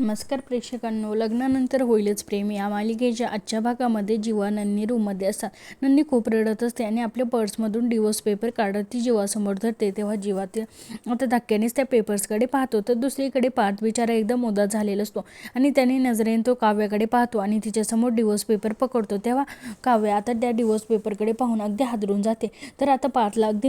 नमस्कार प्रेक्षकांनो लग्नानंतर होईलच प्रेम. या मालिकेच्या आजच्या भागामध्ये जीवा नन्नी रूममध्ये असतात. नन्नी खूप रडत असते आणि आपल्या पर्समधून डिवोर्स पेपर काढत ती जीवासमोर धरते. तेव्हा जीवा ते आता धक्क्यानेच त्या पेपर्सकडे पाहतो. तर दुसरीकडे पार्थ बिचारा एकदम उदास झालेला असतो आणि त्याने नजरेने तो काव्याकडे पाहतो आणि तिच्यासमोर डिवोर्स पेपर पकडतो. तेव्हा काव्य आता त्या डिवोर्स पेपरकडे पाहून अगदी हादरून जाते. तर आता पार्थला अगदी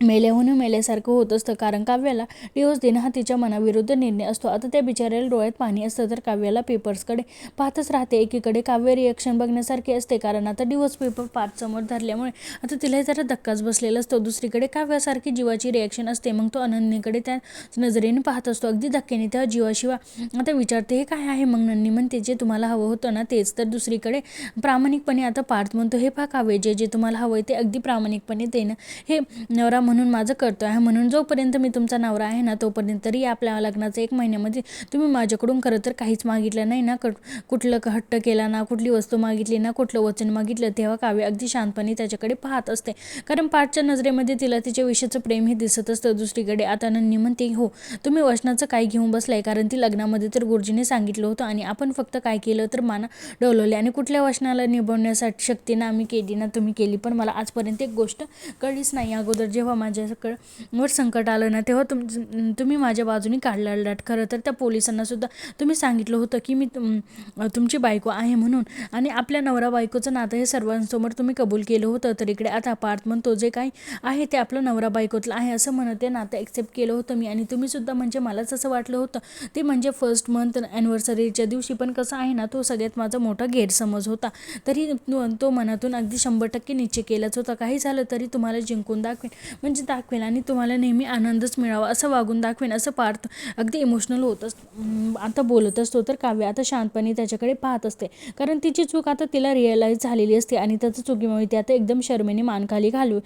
मेल्याहून मेल्यासारखं होत असतं. कारण काव्याला दिवस दिन हा तिच्या मनाविरुद्ध निर्णय असतो. आता त्या बिचाऱ्याला डोळ्यात पाणी असतं तर काव्याला पेपर्सकडे पाहतच राहते. एकीकडे काव्य रिॲक्शन बघण्यासारखे असते. कारण आता दिवस पेपर पाच समोर धरल्यामुळे आता तिलाही जरा धक्काच बसलेला असतो. दुसरीकडे काव्यासारखी जीवाची रिॲक्शन असते. मग तो अनन्यकडे त्या नजरेने पाहत असतो. अगदी धक्क्याने त्या जीवाशिवा आता विचारते हे काय आहे? मग नन्नी म्हणते जे तुम्हाला हवं होतं ना तेच. तर दुसरीकडे प्रामाणिकपणे आता पार्थ म्हणतो हे पहा काव्य जे जे तुम्हाला हवं आहे ते अगदी प्रामाणिकपणे देणं. हे नवरा म्हणून माझं करतो आहे. म्हणून जोपर्यंत मी तुमचा नवरा आहे ना तोपर्यंत तरी आपल्या लग्नाचं एक महिन्यामध्ये तुम्ही माझ्याकडून खरं तर काहीच मागितलं नाही ना. कट कुठलं हट्ट केला ना कुठली वस्तू मागितली ना कुठलं वचन मागितलं तेव्हा काव्य अगदी शांतपणे त्याच्याकडे पाहत असते. कारण पाठच्या नजरेमध्ये तिला तिच्या विषयाचं प्रेम हे दिसत असतं. दुसरीकडे आता नन्नी म्हणते हो तुम्ही वचनाचं काय घेऊन बसलाय कारण ती लग्नामध्ये तर गुरुजीने सांगितलं होतं आणि आपण फक्त काय केलं तर माना डोलवले आणि कुठल्या वचनाला निभवण्यासाठी शक्ती ना आम्ही केली ना तुम्ही केली. पण मला आजपर्यंत एक गोष्ट कळलीच नाही. अगोदर जेव्हा माझ्याकडं वर संकट आलं ना तेव्हा तुम तुम्ही माझ्या बाजूने काढला लाट खरं तर त्या पोलिसांनासुद्धा तुम्ही सांगितलं होतं की मी तुम तुमची बायको आहे म्हणून. आणि आपल्या नवरा बायकोचं नातं हे सर्वांसमोर तुम्ही कबूल केलं होतं तर इकडे आता पार्थ म्हणतो जे काही आहे ते आपलं नवरा बायकोतलं आहे असं म्हणत ते नातं ॲक्सेप्ट केलं होतं मी. आणि तुम्हीसुद्धा म्हणजे मलाच असं वाटलं होतं. ते म्हणजे फर्स्ट मंथ ॲनिव्हर्सरीच्या दिवशी पण कसं आहे ना तो सगळ्यात माझा मोठा गैरसमज होता. तरी तो- तो मनातून अगदी शंभर टक्के निश्चय केलाच होता. काही झालं तरी तुम्हाला जिंकून दाखवेन. म्हणजे दाखवेल आणि तुम्हाला नेहमी आनंदच मिळावा असं वागून दाखवेन असं पार्थ अगदी इमोशनल होत अस आता बोलत असतो तर काव्य आता शांतपणे त्याच्याकडे पाहत असते. कारण तिची चूक आता तिला रिअलाईज झालेली असते आणि त्याचं चुकीमुळे ती आता एकदम शर्मेने मानखाली घालू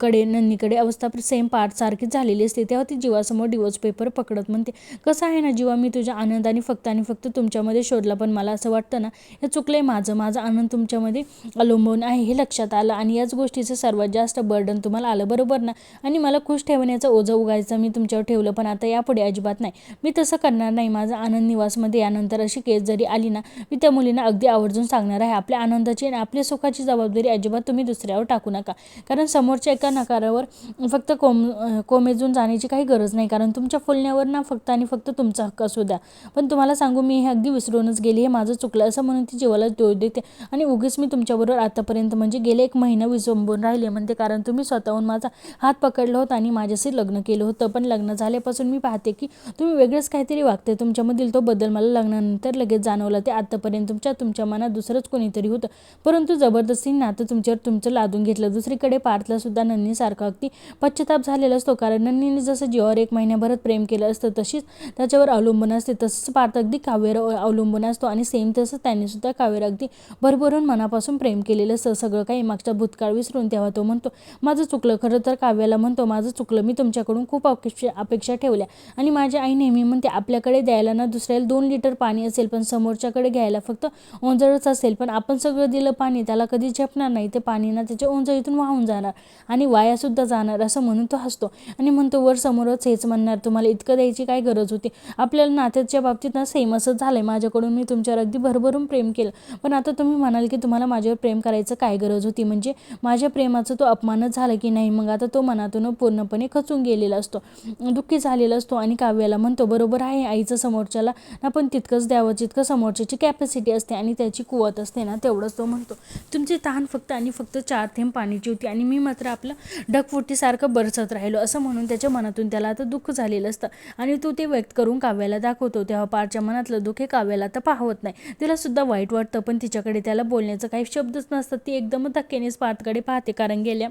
कडे नंदीकडे अवस्था सेम पार्ट सारखीच झालेली असते. तेव्हा ती जीवासमोर डिवोर्स पेपर पकडत म्हणते कसं आहे ना जीवा मी तुझ्या आनंदाने फक्त आणि फक्त तुमच्यामध्ये शोधला पण मला असं वाटतं ना हे चुकलं आहे माझं माझा आनंद तुमच्यामध्ये अवलंबून आहे हे लक्षात आलं आणि याच गोष्टीचं सर्वात जास्त बर्डन तुम्हाला आलं बरोबर ना? आणि मला खुश ठेवण्याचं ओझं उगायचं मी तुमच्यावर ठेवलं पण आता यापुढे अजिबात नाही. मी तसं करणार नाही. माझा आनंद निवासमध्ये यानंतर अशी केस जरी आली ना मी त्या मुलींना अगदी आवर्जून सांगणार आहे. आपल्या आनंदाची आणि आपल्या सुखाची जबाबदारी अजिबात तुम्ही दुसऱ्यावर टाकू नका. कारण समोरच्या एका नकारावर फक्त कोम कोमेजून जाण्याची काही गरज नाही. कारण तुमच्या फुलण्यावर ना फक्त आणि फक्त तुमचा हक्क असू द्या. पण तुम्हाला सांगू मी हे अगदी विसरूनच गेली. हे माझं चुकलं असं म्हणून ती जीवाला दोष देते. आणि उगीच मी तुमच्याबरोबर आतापर्यंत म्हणजे गेले एक महिना विसंबून राहिले. म्हणते कारण तुम्ही स्वतःहून माझा हा हात पकडला होता आणि माझ्याशी लग्न केलं होतं. पण लग्न झाल्यापासून मी पाहते की तुम्ही वेगळंच काहीतरी वागते तुमच्यामधील तो बदल मला लग्नानंतर लगेच जाणवला. ते आत्तापर्यंत तुमच्या तुमच्या मनात दुसरंच कोणीतरी होतं. परंतु जबरदस्ती नातं तुमच्यावर तुमचं लादून घेतलं. दुसरीकडे पार्थला सुद्धा नन्नीसारखा अगदी पश्चाताप झालेला असतो. कारण नन्नीने जसं जीवावर एक महिन्याभरात प्रेम केलं असतं तशीच त्याच्यावर अवलंबून असते. तसंच पार्थ अगदी काव्यावर अवलंबून असतो आणि सेम तसंच त्यांनी सुद्धा काव्यावर अगदी भरभरून मनापासून प्रेम केलेलं असतं. सगळं काही मागचा भूतकाळ विसरून तेव्हा तो म्हणतो माझं चुकलं खरं तर काव्य काव्याला म्हणतो माझं चुकलं मी तुमच्याकडून खूप अपेक्षा अपेक्षा ठेवल्या. आणि माझी आई नेहमी म्हणते आपल्याकडे द्यायला ना दुसऱ्याला दोन लिटर पाणी असेल पण समोरच्याकडे घ्यायला फक्त ओंजळच असेल पण आपण सगळं दिलं पाणी त्याला कधी झेपणार नाही ते पाणी ना त्याच्या ओंजळीतून वाहून जाणार आणि वायासुद्धा जाणार असं म्हणून तो हसतो आणि म्हणतो वर समोरच हेच म्हणणार तुम्हाला इतकं द्यायची काय गरज होती? आपल्याला नात्याच्या बाबतीत ना सेम असंच झालं आहे माझ्याकडून मी तुमच्यावर अगदी भरभरून प्रेम केलं. पण आता तुम्ही म्हणाल की तुम्हाला माझ्यावर प्रेम करायचं काय गरज होती? म्हणजे माझ्या प्रेमाचं तो अपमानच झाला की नाही? मग आता तो मनातून पूर्णपणे खचून गेलेला असतो. दुःखी झालेला असतो आणि काव्याला म्हणतो बरोबर आहे आईचं समोरच्याला आपण तितकंच द्यावं जितकं समोरच्याची कॅपॅसिटी असते आणि त्याची कुवत असते ना तेवढंच तो म्हणतो. तुमची तहान फक्त आणि फक्त चार थेंब पाण्याची होती आणि मी मात्र आपलं ढगफुटीसारखं बरसत राहिलो. असं म्हणून त्याच्या मनातून त्याला आता दुःख झालेलं असतं आणि तो ते व्यक्त करून काव्याला दाखवतो. तेव्हा पारच्या मनातलं दुःख हे काव्याला आता पाहवत नाही. तिला सुद्धा वाईट वाटतं पण तिच्याकडे त्याला बोलण्याचं काही शब्दच नसतात ती एकदमच धक्क्यानेच पार्थकडे पाहते कारण गेल्या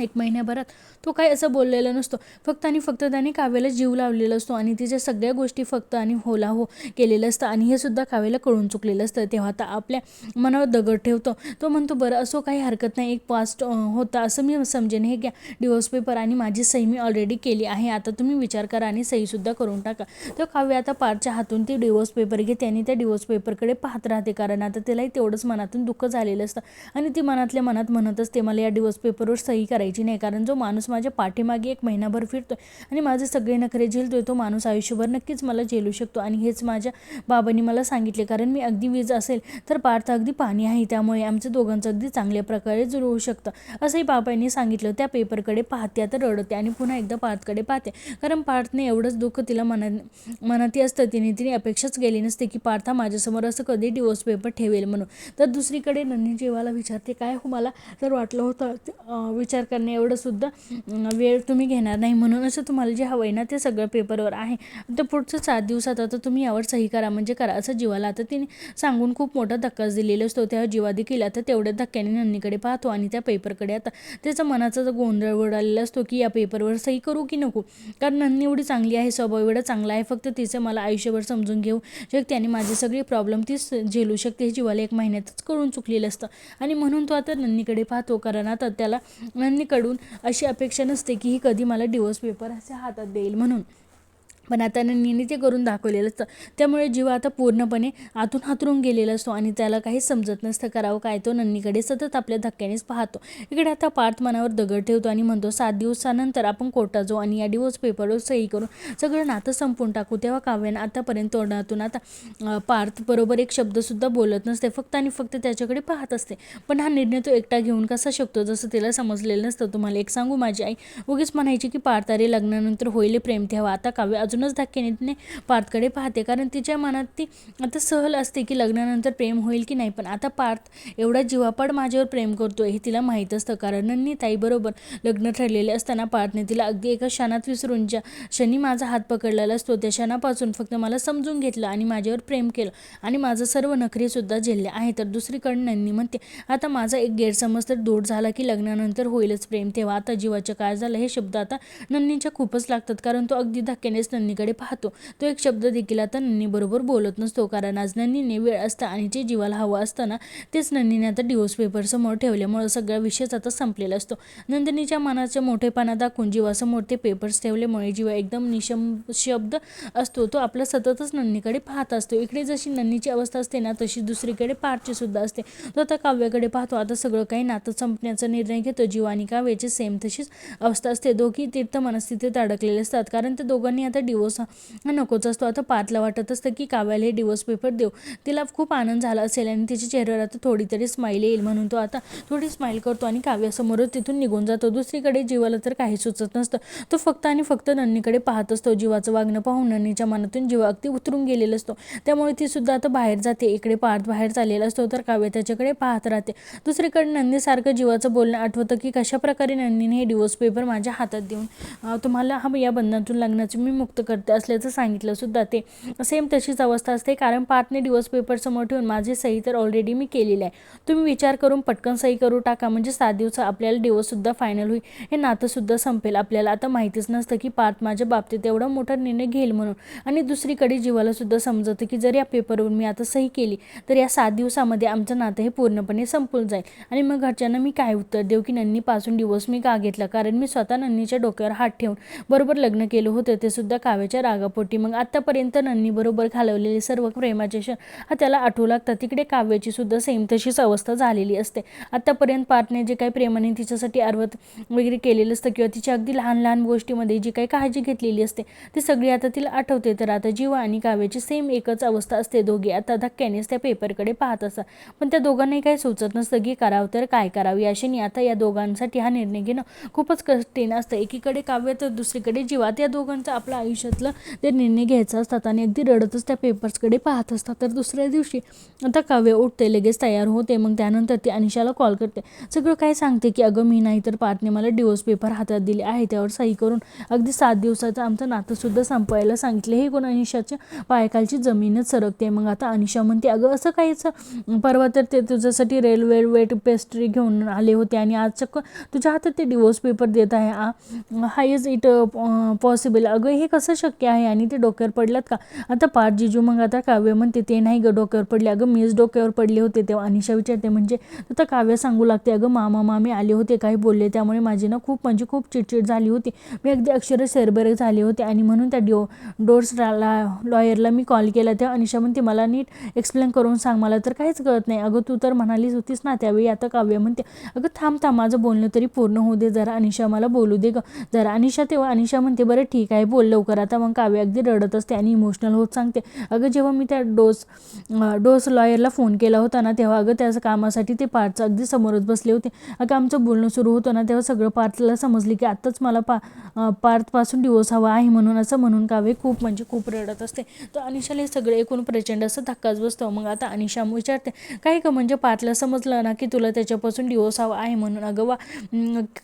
एक महिन्याभरात. तो काही असं बोललेला नसतो. फक्त आणि फक्त त्याने काव्याला जीव लावलेला असतो आणि तिच्या सगळ्या गोष्टी फक्त आणि होला हो केलेलं असतं आणि हे सुद्धा काव्याला कळून चुकलेलं असतं. तेव्हा आता आपल्या मनावर दगड ठेवतो. तो म्हणतो बरं असो काही हरकत नाही. एक पास्ट होता. असं मी समजेन. हे घ्या. डिवोर्स पेपर आणि माझी सही मी ऑलरेडी केली आहे. आता तुम्ही विचार करा आणि सहीसुद्धा करून टाका. तर काव्य आता पारच्या हातून ती डिवोर्स पेपर घेते आणि त्या डिवोर्स पेपरकडे पाहत राहते. कारण आता तिलाही तेवढंच मनातून दुःख झालेलं असतं. आणि ती मनातल्या मनात म्हणत असते मला या डिवोर्स पेपरवर सही करायची करायची नाही. कारण जो माणूस माझ्या पाठीमागे एक महिनाभर फिरतो आणि माझे सगळे नखरे झेलतोय तो माणूस आयुष्यभर नक्कीच मला झेलू शकतो. आणि हेच माझ्या बाबांनी मला सांगितले. कारण मी अगदी वीज असेल तर पार्थ अगदी पाणी आहे. त्यामुळे आमचं दोघांचं अगदी चांगल्या प्रकारे जुळवू शकतं. असंही बाबांनी सांगितलं. त्या पेपरकडे पाहते आता रडते आणि पुन्हा एकदा पार्थकडे पाहते कारण पार्थने एवढंच दुःख तिला मनात मनाती असतं. तिने तिने अपेक्षाच केली नसते की पार्थ माझ्यासमोर असं कधी डिवोर्स पेपर ठेवेल म्हणून. तर दुसरीकडे नन्ही जेवाला विचारते काय हो मला तर वाटलं होतं विचार करणे एवढं सुद्धा वेळ तुम्ही घेणार नाही. म्हणून असं तुम्हाला जे हवं आहे ना ते सगळं पेपरवर आहे. तर पुढचं सात दिवसात आता तुम्ही यावर सही करा. म्हणजे करा असं जीवाला. आता तिने सांगून खूप मोठा धक्काच दिलेला असतो. त्या जीवा देखील आता तेवढ्या धक्क्याने नन्नीकडे पाहतो आणि त्या पेपरकडे आता त्याचा मनाचा जो गोंधळ उडालेला असतो की या पेपरवर सही करू की नको? कारण नन्नी एवढी चांगली आहे. स्वभाव एवढा चांगला आहे. फक्त तिचं मला आयुष्यभर समजून घेऊ शकते आणि माझी सगळी प्रॉब्लेम तीच झेलू शकते. हे जीवाला एक महिन्यातच कळून चुकलेलं असतं. आणि म्हणून तो आता नन्नीकडे पाहतो. कारण आता त्याला नन्नीकडून अशी अपेक्षा नसते की ही कधी मला डिवोर्स पेपर असे हातात देईल म्हणून. पण आता नन्नीने ते करून दाखवलेलं असतं त्यामुळे जीव आता पूर्णपणे आतून हातरून गेलेला असतो आणि त्याला काहीच समजत नसतं करावं काय तो नन्नीकडे सतत आपल्या धक्क्यानेच पाहतो. इकडे आता पार्थ मनावर दगड ठेवतो आणि म्हणतो सात दिवसानंतर आपण कोर्टात जाऊ आणि या डिवोर्स पेपरवर सही करून सगळं नातं संपून टाकू. तेव्हा काव्यानं आतापर्यंत तोंडातून आता पार्थ बरोबर एक शब्दसुद्धा बोलत नसते. फक्त आणि फक्त त्याच्याकडे पाहत असते. पण हा निर्णय तो एकटा घेऊन कसा शकतो जसं तिला समजलेलं नसतं. तुम्हाला एक सांगू माझी आई? उगीच म्हणायची की पार्थ अरे लग्नानंतर होईल प्रेम तेव्हा आता काव्य अजूनच धक्क्याने तिने पार्थकडे पाहते. कारण तिच्या मनात ती आता सहल असते की लग्नानंतर प्रेम होईल की नाही. पण आता पार्थ एवढा जीवापाड माझ्यावर प्रेम करतोय हे तिला माहीत असतं. कारण नन्नी ताईबरोबर लग्न ठरलेले असताना पार्थने तिला अगदी एका क्षणात विसरून ज्या क्षणी माझा हात पकडलेला असतो त्या क्षणापासून फक्त मला समजून घेतलं आणि माझ्यावर प्रेम केलं आणि माझं सर्व नखरेसुद्धा झेलले आहे. तर दुसरीकडनं नन्नी म्हणते आता माझा एक गैरसमज तर दूर झाला की लग्नानंतर होईलच प्रेम. तेव्हा आता जीवाचं काय झालं हे शब्द आता नन्नीच्या खूपच लागतात. कारण तो अगदी धक्क्यानेच नन्नीकडे पाहतो. तो एक शब्द देखील आता नन्नी बरोबर बोलत नसतो. कारण आज नन्नीने वेळ असता आणि जे जीवाला हवं असताना तेच नंदिनी आता डिवोर्स पेपर समोर ठेवल्यामुळे सगळा विषयच आता संपलेला असतो. नंदिनीच्या मनाचे मोठेपणा दाखवून जीवासमोर ते पेपर्स ठेवल्यामुळे जीवा एकदम निशम शब्द असतो. तो आपला सततच नन्नीकडे पाहत असतो. इकडे जशी नन्नीची अवस्था असते ना तशी दुसरीकडे पारची सुद्धा असते. तो आता काव्याकडे पाहतो. आता सगळं काही नातं संपण्याचा निर्णय घेतो. जीवा आणि काव्याची सेम तशीच अवस्था असते. दोघी तीर्थ मनस्थितीत अडकलेले असतात. कारण त्या दोघांनी आता डिवोर्स हा नकोच असतो. आता पार्थला वाटत असतं की काव्याला हे डिवोर्स पेपर देऊ. तिला खूप आनंद झाला असेल आणि तिच्या चेहऱ्यावर आता थोडी तरी स्माईल येईल म्हणून तो आता थोडी स्माईल करतो आणि काव्यासमोरच तिथून निघून जातो. दुसरीकडे जीवाला तर काही सुचत नसतं. तो फक्त आणि फक्त नन्नीकडे पाहत असतो. जीवाचं वागणं पाहून नन्नीच्या मनातून जीवा अगदी उतरून गेलेला असतो. त्यामुळे ती सुद्धा आता बाहेर जाते. इकडे पार्थ बाहेर चाललेला असतो. तर काव्य त्याच्याकडे पाहत राहते. दुसरीकडे नंदीसारखं जीवाचं बोलणं आठवतं की कशाप्रकारे नंदीने हे डिवोर्स पेपर माझ्या हातात देऊन तुम्हाला हा या बंधनातून लग्नाचं मी मुक्त करते असल्याचं सांगितलं सुद्धा ते. सेम तशीच अवस्था असते कारण पार्थने डिवोर्स पेपर समोर ठेवून माझी सही तर ऑलरेडी मी केलेली आहे. तुम्ही विचार करून पटकन सही करू टाका म्हणजे सात दिवस आपल्याला डिवोर्ससुद्धा फायनल होईल. हे नातंसुद्धा संपेल. आपल्याला आता माहितीच नसतं की पार्थ माझ्या बाबतीत एवढा मोठा निर्णय घेईल म्हणून. आणि दुसरीकडे जीवालासुद्धा समजतं की जर या पेपरवर मी आता सही केली तर या सात दिवसामध्ये आमचं नातं हे पूर्णपणे संपून जाईल. आणि मग घरच्यांना मी काय उत्तर देऊ की नन्नीपासून डिवोर्स मी का घेतला? कारण मी स्वतः नन्नीच्या डोक्यावर हात ठेवून बरोबर लग्न केलं होतं ते सुद्धा काव्याच्या रागापोटी. मग आत्तापर्यंत नन्नीबरोबर घालवलेले सर्व प्रेमाचे क्षण हा त्याला आठवू लागतात. तिकडे काव्याची सुद्धा सेम तशीच अवस्था झालेली असते. आत्तापर्यंत पार्टने जे काही प्रेमाने तिच्यासाठी अर्वत वगैरे केलेलं असतं किंवा तिच्या अगदी लहान लहान गोष्टीमध्ये जी काही काळजी घेतलेली असते ती सगळी आता तिला आठवते. तर आता जीवा आणि काव्याची सेम एकच अवस्था असते दोघे. आता धक्क्यानेच त्या पेपरकडे पाहत असतात. पण त्या दोघांनाही काही सुचत नसतं की करावं तर काय करावी. याशिनी आता या दोघांसाठी हा निर्णय घेणं खूपच कठीण असतं. एकीकडे काव्य तर दुसरीकडे जीवा. त्या दोघांचं आपलं आयुष्य आयुष्यातला ते निर्णय घ्यायचा असतात आणि अगदी रडतच त्या पेपर्सकडे पाहत असतात. तर दुसऱ्या दिवशी आता काव्य उठते लगेच तयार होते मग त्यानंतर ती अनिशाला कॉल करते. सगळं काय सांगते की अगं मी नाही तर पार्थने मला डिवोर्स पेपर हातात दिले आहे त्यावर सही करून अगदी सात दिवसाचं आमचं नातंसुद्धा संपवायला सांगितले. हे कोण अनिशाच्या पायाखालची जमीनच सरकते. मग आता अनिशा म्हणते अगं असं काहीच परवा तर ते तुझ्यासाठी रेल्वे वेट पेस्ट्री घेऊन आले होते आणि आज चक्क तुझ्या हातात ते डिवोर्स पेपर देत आहे. आ हा इज इट पॉसिबल अगं हे कसं कसं शक्य आहे आणि ते डोक्यावर पडलात का? आता पार जिजू मग आता काव्य म्हणते ते नाही ग डोक्यावर पडले. अगं मीच डोक्यावर पडले होते तेव्हा. अनिशा विचारते म्हणजे आता काव्य सांगू लागते. अगं मामा मामी आले होते काही बोलले. त्यामुळे माझी ना खूप म्हणजे खूप चिडचिड झाली होती. मी अगदी अक्षर सरबरे झाले होते आणि म्हणून त्या डो डोर्स लॉयरला मी कॉल केला. तेव्हा अनिशा म्हणते मला नीट एक्सप्लेन करून सांग. मला तर काहीच कळत नाही. अगं तू तर म्हणालीच होतीस ना त्यावेळी. आता काव्य म्हणते अगं थांब थांब. माझं बोलणं तरी पूर्ण होऊ दे. जरा अनिशा मला बोलू दे ग. जरा अनिशा तेव्हा अनिशा म्हणते बरं ठीक आहे. बोल लवकर. आता मग काव्य अगदी रडत असते आणि इमोशनल होत सांगते. अगं जेव्हा मी त्या डोस डोस लॉयरला फोन केला होता ना तेव्हा अगं त्याचं कामासाठी ते पार्थ अगदी समोरच बसले होते. अगं आमचं बोलणं सुरू होतं ना तेव्हा सगळं पार्थला समजले की आत्ताच मला पा पार्थपासून डिवोर्स हवा आहे म्हणून असं म्हणून काव्य खूप म्हणजे खूप रडत असते. तर अनिशाला हे सगळं एकूण प्रचंड असं धक्काच बसतो. मग आता अनिशा विचारते काही का म्हणजे पार्थला समजलं ना की तुला त्याच्यापासून डिवोर्स हवा आहे म्हणून? अगं वा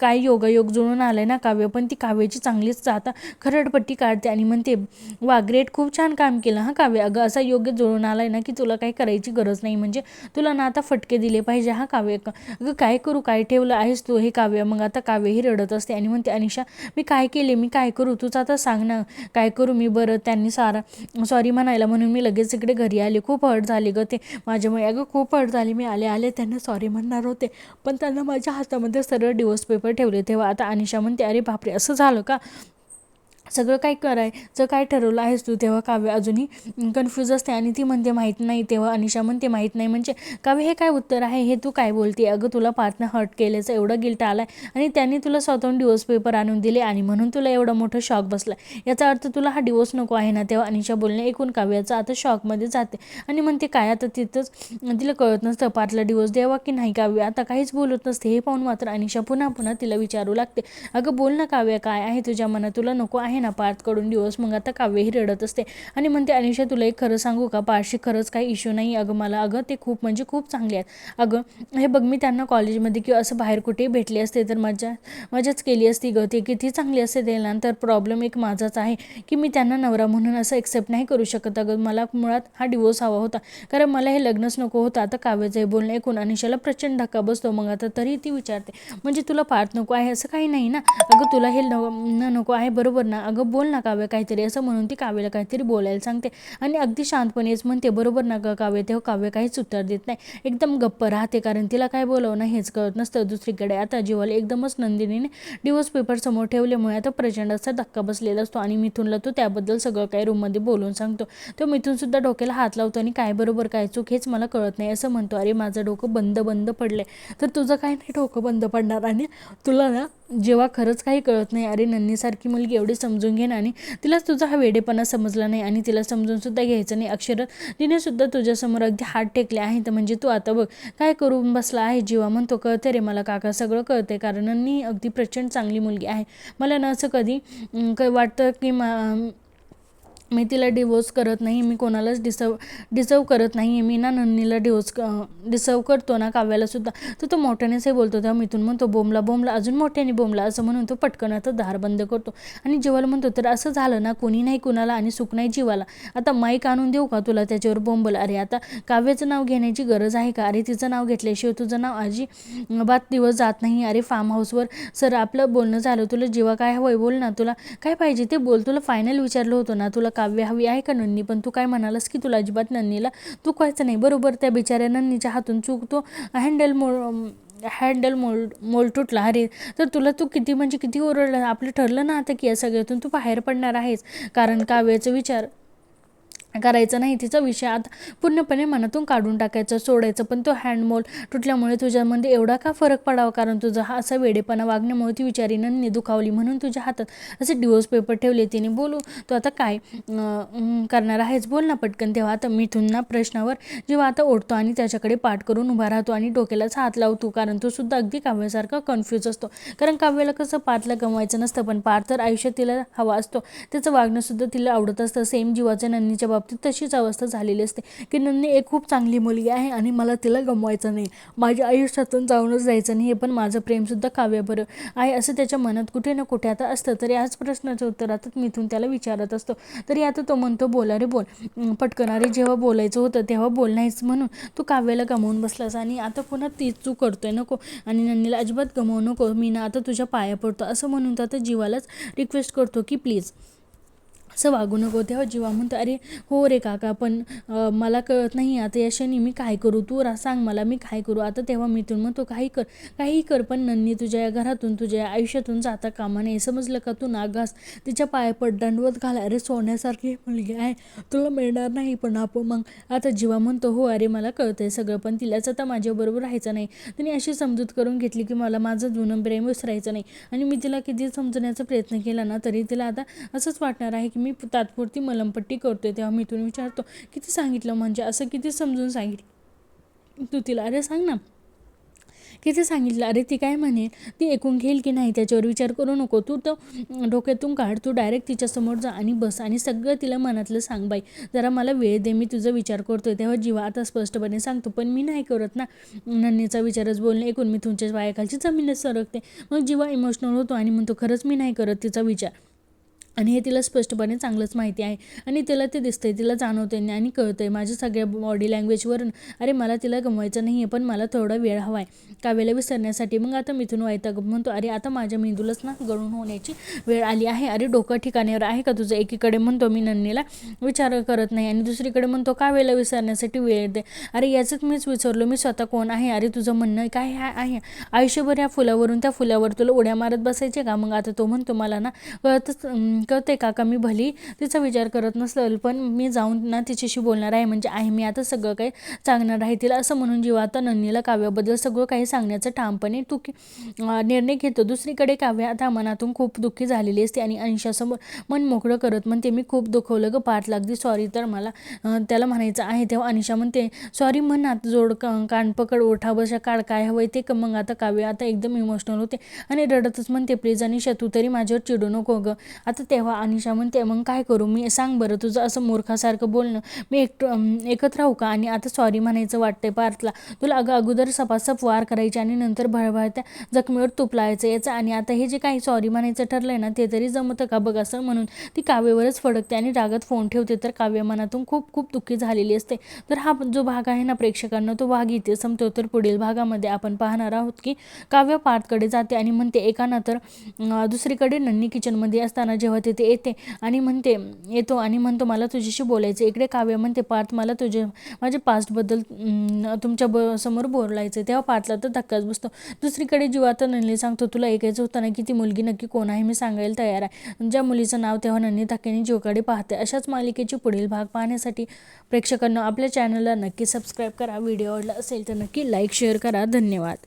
काय योगायोग जुळून आलं आहे ना काव्य? पण ती काव्याची चांगलीच आता खरडपट्टी काढ काढते आणि म्हणते वा ग्रेट खूप छान काम केलं हां काव्य. अगं असा योग्य जुळून आलाय ना की तुला काही करायची गरज नाही. म्हणजे तुला ना आता फटके दिले पाहिजे हा काव्य. अगं काय करू? काय ठेवलं आहेस तू हे काव्य? मग आता काव्य ही रडत असते आणि म्हणते अनिशा मी काय केले? मी काय करू? तुझं आता सांग ना. काय करू मी बरं? त्यांनी सारा सॉरी म्हणायला म्हणून मी लगेच इकडे घरी आले. खूप हट झाले गं ते. माझ्यामुळे अगं खूप हट झाली. मी आले आले त्यांना सॉरी म्हणणार होते. पण त्यांना माझ्या हातामध्ये सरळ डिवोर्स पेपर ठेवले. तेव्हा आता अनिशा म्हणते अरे बापरे असं झालं का? सगळं काय करायचं काय ठरवलं आहेस तू तेव्हा काव्य अजूनही कन्फ्यूज असते आणि ती म्हणते माहीत नाही तेव्हा. अनिशा म्हणते माहीत नाही. म्हणजे काव्य हे काय उत्तर आहे? हे तू काय बोलते? अगं तुला पार्थनं हर्ट केल्याचं एवढं गिल्ट आला आहे आणि त्यांनी तुला स्वतःहून डिवोर्स पेपर आणून दिले आणि म्हणून तुला एवढं मोठं शॉक बसला याचा अर्थ तुला हा डिवोर्स नको आहे ना तेव्हा अनिशा बोलणे ऐकून काव्याचं आता शॉकमध्ये जाते आणि म्हणते काय आता तिथंच तिला कळत नसतं पार्थला डिवोर्स द्यावा की नाही काव्य? आता काहीच बोलत नसते. हे पाहून मात्र अनिशा पुन्हा पुन्हा तिला विचारू लागते. अगं बोल ना काव्य काय आहे तुझ्या मनात? तुला नको आहे ना पार्थकडून दिवस मग आता काव्यही रडत असते. आणि म्हणते अनिशा तुला एक खरं सांगू का? पारशी खरंच काही इश्यू नाही. अगं मला अगं ते खूप म्हणजे खूप चांगले आहेत. अगं हे बघ मी त्यांना कॉलेजमध्ये किंवा असं बाहेर कुठेही भेटले असते तर मजा मजाच केली असती गं ते. किती चांगली असते त्याला तर प्रॉब्लेम एक माझाच आहे की मी त्यांना नवरा म्हणून असं एक्सेप्ट नाही करू शकत. अगं मला मुळात हा डिवोर्स हवा होता. कारण मला हे लग्नच नको होतं. आता काव्याचं हे बोलणं ऐकून अनिशाला प्रचंड धक्का बसतो. मग आता तरी ती विचारते म्हणजे तुला पार्थ नको आहे असं काही नाही ना? अगं तुला हे न नको आहे बरोबर ना? अगं बोल ना काव्य काहीतरी असं म्हणून ती काव्याला काहीतरी बोलायला सांगते. आणि अगदी शांतपणेच म्हणते बरोबर ना का काव्य तेव्हा काव्य काहीच उत्तर देत नाही. एकदम गप्प राहते कारण तिला काय बोलावं हेच कळत नसतं. दुसरीकडे आता जीवाला एकदमच नंदिनीने डिवोर्स पेपर समोर ठेवल्यामुळे आता प्रचंड असा धक्का बसलेला असतो. आणि मिथूनला तो त्याबद्दल सगळं काही रूममध्ये बोलून सांगतो. तो मिथूनसुद्धा डोक्याला हात लावतो आणि काय बरोबर काय चूक हेच मला कळत नाही असं म्हणतो. अरे माझं डोकं बंद बंद पडले तर तुझं काय नाही डोकं बंद पडणार? आणि तुला ना जेव्हा खरंच काही कळत नाही अरे नन्नीसारखी मुलगी एवढी समजून घेणं आणि तिलाच तुझा हा वेडेपणा समजला नाही आणि तिला समजूनसुद्धा घ्यायचं नाही. अक्षर तिनेसुद्धा तुझ्यासमोर अगदी हात टेकले आहे तर म्हणजे तू आता बघ काय करून बसला आहे? जीवा म्हणतो कळते रे मला काका सगळं कळते कारण नन्नी अगदी प्रचंड चांगली मुलगी आहे. मला ना असं कधी वाटतं की मा मी तिला डिवोर्स करत नाही मी कोणालाच डिसर्व डिझर्व करत नाही आहे मी ना नन्नीला डिवोर्स डिसर्व करतो ना काव्याला सुद्धा. तर तो मोठ्यानेच हे बोलतो तेव्हा मिथून म्हणतो बोंबला बोंबला अजून मोठ्याने बोंबला असं म्हणून तो पटकन आता दार बंद करतो. आणि जीवाला म्हणतो तर असं झालं ना कोणी नाही कुणाला आणि सुख नाही जीवाला. आता माईक आणून देऊ का तुला त्याच्यावर बोंबल? अरे आता काव्याचं नाव घेण्याची गरज आहे का? अरे तिचं नाव घेतल्याशिवाय तुझं नाव आजी बात दिवस जात नाही. अरे फार्म हाऊसवर सर आपलं बोलणं झालं. तुला जेव्हा काय हवंय बोल ना तुला. काय पाहिजे ते बोल. तुला फायनल विचारलं होतं ना तुला काव्य हवी आहे का नन्नी? पण तू काय म्हणालास की तुला अजिबात नन्नीला तू कायचं नाही. बरोबर त्या बिचाऱ्या नन्नीच्या हातून चूक तो हँडल मो हँडल मोल मोल तुटला. अरे तर तुला तू किती म्हणजे किती ओरडलं? आपलं ठरलं ना आता की या सगळ्यातून तू बाहेर पडणार आहेस. कारण काव्याचा विचार करायचं नाही. तिचा विषय आता पूर्णपणे मनातून काढून टाकायचं. सोडायचं पण तो हँडमोल तुटल्यामुळे तुझ्यामध्ये एवढा का फरक पडावा? कारण तुझा हा असा वेडेपणा वागण्यामुळे ती विचारीनं दुखावली म्हणून तुझ्या हातात असे डिवोर्स पेपर ठेवले. तिने बोलू तू आता काय करणार आहेच बोल ना पटकन. तेव्हा आता मिथून प्रश्नावर जेव्हा आता ओढतो आणि त्याच्याकडे पाठ करून उभा राहतो आणि डोक्यालाच हात लावतो. कारण तो सुद्धा अगदी काव्यासारखा कन्फ्यूज असतो. कारण काव्याला कसं पाठला गमवायचं नसतं पण पाठ तर आयुष्यात तिला हवा असतो. त्याचं वागणंसुद्धा तिला आवडत असतं. सेम जीवाच्या नन्नीच्या बाबतीत तशीच अवस्था झालेली असते. की नन्नी एक खूप चांगली मुलगी आहे आणि मला तिला गमवायचं नाही. माझ्या आयुष्यातून जाऊनच जायचं नाही. हे पण माझं प्रेमसुद्धा काव्याबरं आहे असं त्याच्या मनात कुठे ना कुठे आता असतं. तरी आज प्रश्नाचं उत्तर आता मिथून त्याला विचारत असतो. तरी आता तो म्हणतो बोला रे बोल. पटकणारे जेव्हा बोलायचं होतं तेव्हा बोल नाहीच म्हणून तू काव्याला गमावून बसलास आणि आता पुन्हा तीच तू करतोय. नको. आणि नन्नीला अजिबात गमावू नको. मी ना आता तुझ्या पाया पडतो. असं म्हणून तर आता जीवालाच रिक्वेस्ट करतो की प्लीज असं वागू नको तेव्हा जीवा म्हणतो अरे हो रे काका पण मला कळत नाही आता या क्षणी मी काय करू? तू रा सांग मला मी काय करू? आता तेव्हा मिथून म्हणतो काही कर काही कर पण नन्नी तुझ्या या घरातून तुझ्या आयुष्यातून जाता कामा नये. समजलं का? तू नागास तिच्या पाया पडदांडवत घाल. अरे सोन्यासारखी मुलगी आहे तुला मिळणार नाही पण आपण मग आता जीवा म्हणतो हो अरे मला कळतंय सगळं पण तिलाच आता माझ्याबरोबर राहायचं नाही. तिने अशी समजूत करून घेतली की मला माझं जुनं प्रेम विसरायचं नाही. आणि मी तिला किती समजण्याचा प्रयत्न केला ना तरी तिला आता असंच वाटणार आहे की मी मी तात्पुरती मलमपट्टी करतोय तेव्हा मी विचारतो किती सांगितलं म्हणजे? असं किती समजून सांगितलं? तू तिला अरे सांग ना. किती सांगितलं? अरे ती काय म्हणेल ती ऐकून घेईल की नाही? त्याच्यावर विचार करू नको. तू तर डोक्यातून काढ. तू डायरेक्ट तिच्यासमोर जा आणि बस आणि सगळं तिला मनातलं सांग बाई. जरा मला वेळ दे. मी तुझा विचार करतोय. तेव्हा जीवा आता स्पष्टपणे सांगतो पण मी नाही करत ना. नन्नीचा विचारच बोलणे ऐकून मी तुमच्या पायाखालची जमीनच सरकते. मग जीवा इमोशनल होतो आणि म्हणतो खरंच मी नाही करत तिचा विचार. आणि हे तिला स्पष्टपणे चांगलंच माहिती आहे. आणि तिला ते दिसतंय तिला जाणवतंय आणि कळतंय. माझ्या सगळ्या बॉडी लँग्वेजवरून अरे मला तिला गमवायचं नाही आहे पण मला थोडा वेळ हवा आहे काव्याला विसरण्यासाठी. मग आता मिथून व्हायचा म्हणतो अरे आता माझ्या मेंदूलाच ना गळून होण्याची वेळ आली आहे. अरे डोकं ठिकाणीवर आहे का तुझं? एकीकडे म्हणतो मी नन्नीला विचार करत नाही. आणि दुसरीकडे म्हणतो काव्याला विसरण्यासाठी वेळ दे. अरे याचंच मीच विचारलो मी स्वतः कोण आहे? अरे तुझं म्हणणं काय आहे? आयुष्यभर या फुलावरून त्या फुलावर तुला उड्या मारत बसायचे का? मग आता तो म्हणतो मला ना कळतच अं, का? का मी भली तिचा विचार करत नसेल पण मी जाऊन ना तिच्याशी बोलणार आहे. म्हणजे आहे मी आता सगळं काही सांगणार आहे तिला. असं म्हणून जेव्हा आता नन्नीला काव्याबद्दल सगळं काही सांगण्याचं ठामपणे तू निर्णय घेतो. दुसरीकडे काव्य आता मनातून खूप दुःखी झालेली असते आणि अंशासमोर मन मोकळं करत म्हणते मी खूप दुखवलं ग पाठ लागली. सॉरी तर मला त्याला म्हणायचं आहे तेव्हा अनिशा म्हणते सॉरी म्हणात जोड क- कान पकड ओठा बशा काढ काय हवंय ते क- मग आता काव्य आता एकदम इमोशनल होते आणि रडतच म्हणते प्लीज अनिशा तू तरी माझ्यावर चिडू नको ग. आता तेव्हा अनिशा म्हणते मग काय करू? मी सांग बरं तुझं असं मूर्खासारखं बोलणं. मी एकट एकत्र राहू का? आणि आता सॉरी म्हणायचं वाटतंय पार्थला. तुला अगं अगोदर सपासप वार करायचे आणि नंतर भळभळत्या जखमीवर तूप लावायचं याचं. आणि आता हे जे काही सॉरी म्हणायचं ठरलंय ना ते तरी जमतं का बघ असं म्हणून. ती काव्यावरच फडकते आणि रागात फोन ठेवते. तर काव्य मनातून खूप खूप दुःखी झालेली असते. तर हा जो भाग आहे ना प्रेक्षकांना तो भाग इथे संपतो. तर पुढील भागामध्ये आपण पाहणार आहोत की काव्य पार्थकडे जाते आणि म्हणते एकानं तर दुसरीकडे नन्नी किचनमध्ये असताना जेव्हा तिथे येते आणि म्हणते येतो आणि म्हणतो मला तुझ्याशी बोलायचं इकडे काव्य म्हणते पार्थ मला तुझे माझ्या पास्टबद्दल तुमच्या ब समोर बोलायचं तेव्हा पार्थला तर धक्काच बसतो. दुसरीकडे जीवा तर सांगतो तुला ऐकायचं होतं ना की ती मुलगी नक्की कोण आहे? मी सांगायला तयार आहे. ज्या मुलीचं नाव तेव्हा नन्नी धक्क्याने जीवकडे पाहते. अशाच मालिकेची पुढील भाग पाहण्यासाठी प्रेक्षकांना आपल्या चॅनलला नक्की सबस्क्राईब करा. व्हिडिओ आवडला असेल तर नक्की लाईक शेअर करा. धन्यवाद.